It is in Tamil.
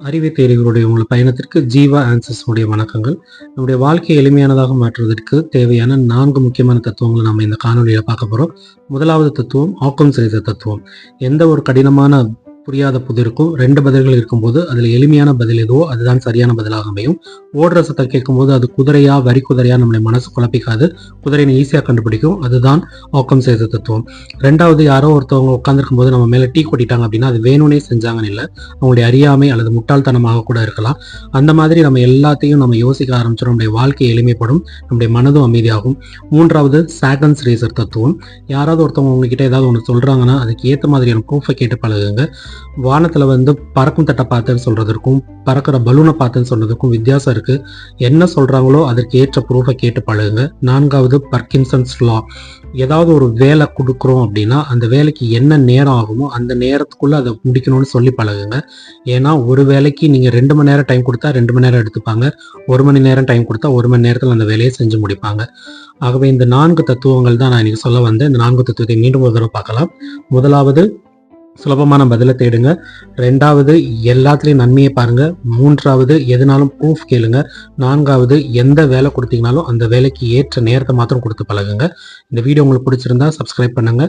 அறிவை தேடிகளுடைய உங்கள் பயணத்திற்கு ஜீவா ஆன்சர்ஸ் உடைய வணக்கங்கள். நம்முடைய வாழ்க்கையை எளிமையானதாக மாற்றுவதற்கு தேவையான நான்கு முக்கியமான தத்துவங்களை நம்ம இந்த காணொலியில் பார்க்க போகிறோம் முதலாவது தத்துவம் ஆக்கம் செய்த தத்துவம். எந்த ஒரு கடினமான புரியாத புது இருக்கும். ரெண்டு பதில்கள் இருக்கும்போது அதில் எளிமையான பதில் எதுவோ அதுதான் சரியான பதிலாக அமையும். ஓடுற சத்தம் கேட்கும்போது அது குதிரையா வரி குதிரையா நம்மளை மனசு குழப்பிக்காது. குதிரையை ஈஸியாக கண்டுபிடிக்கும். அதுதான் ஆக்கம் செய்த தத்துவம். ரெண்டாவது யாரோ ஒருத்தவங்க உட்காந்துருக்கும் போது நம்ம மேலே டீ கொட்டிட்டாங்க அப்படின்னா அது வேணும்னே செஞ்சாங்கன்னு இல்லை. அவங்களுடைய அறியாமை அல்லது முட்டாள்தனமாக கூட இருக்கலாம். அந்த மாதிரி நம்ம எல்லாத்தையும் நம்ம யோசிக்க ஆரம்பிச்சோம் நம்முடைய வாழ்க்கை எளிமைப்படும். நம்முடைய மனதும் அமைதியாகும். மூன்றாவது சாகன்ஸ் ரேசர் தத்துவம். யாராவது ஒருத்தவங்க உங்ககிட்ட ஏதாவது ஒன்று சொல்கிறாங்கன்னா அதுக்கு ஏற்ற மாதிரியான ப்ரூஃபை கேட்டு பழகுங்க. வானத்தில் வந்து பறக்கும் தட்டை பார்த்தேன்னு சொல்கிறதுக்கும் பறக்கிற பலூனை பார்த்தேன்னு சொல்கிறதுக்கும் வித்தியாசம் இருக்குது என்ன சொல்கிறாங்களோ அதற்கு ஏற்ற ப்ரூஃபை கேட்டு பழகுங்க. நான்காவது பர்கின்சன்ஸ் லா ஏதாவது ஒரு வேலை கொடுக்குறோம் அப்படின்னா அந்த வேலைக்கு என்ன நேரம் ஆகுமோ அந்த நேரத்துக்குள்ளே அதை முடிக்கணும்னு சொல்லி பழகுங்க. ஏன்னா ஒரு வேலைக்கு நீங்கள் ரெண்டு மணி நேரம் டைம் கொடுத்தா ரெண்டு மணி நேரம் எடுத்துப்பாங்க. ஒரு மணி நேரம் டைம் கொடுத்தா ஒரு மணி நேரத்தில் அந்த வேலையை செஞ்சு முடிப்பாங்க. ஆகவே இந்த நான்கு தத்துவங்கள் தான் நான் இன்னைக்கு சொல்ல வந்தேன். இந்த நான்கு தத்துவத்தை மீண்டும் ஒரு தடவை பார்க்கலாம். முதலாவது சுலபமான பதிலை தேடுங்க. ரெண்டாவது எல்லாத்துலேயும் நன்மையை பாருங்க. மூன்றாவது எதுனாலும் ப்ரூஃப் கேளுங்க. நான்காவது எந்த வேலை கொடுத்தீங்கனாலும் அந்த வேலைக்கு ஏற்ற நேரத்தை மாத்திரம் கொடுத்து பழகுங்க. இந்த வீடியோ உங்களுக்கு பிடிச்சிருந்தா சப்ஸ்கிரைப் பண்ணுங்க.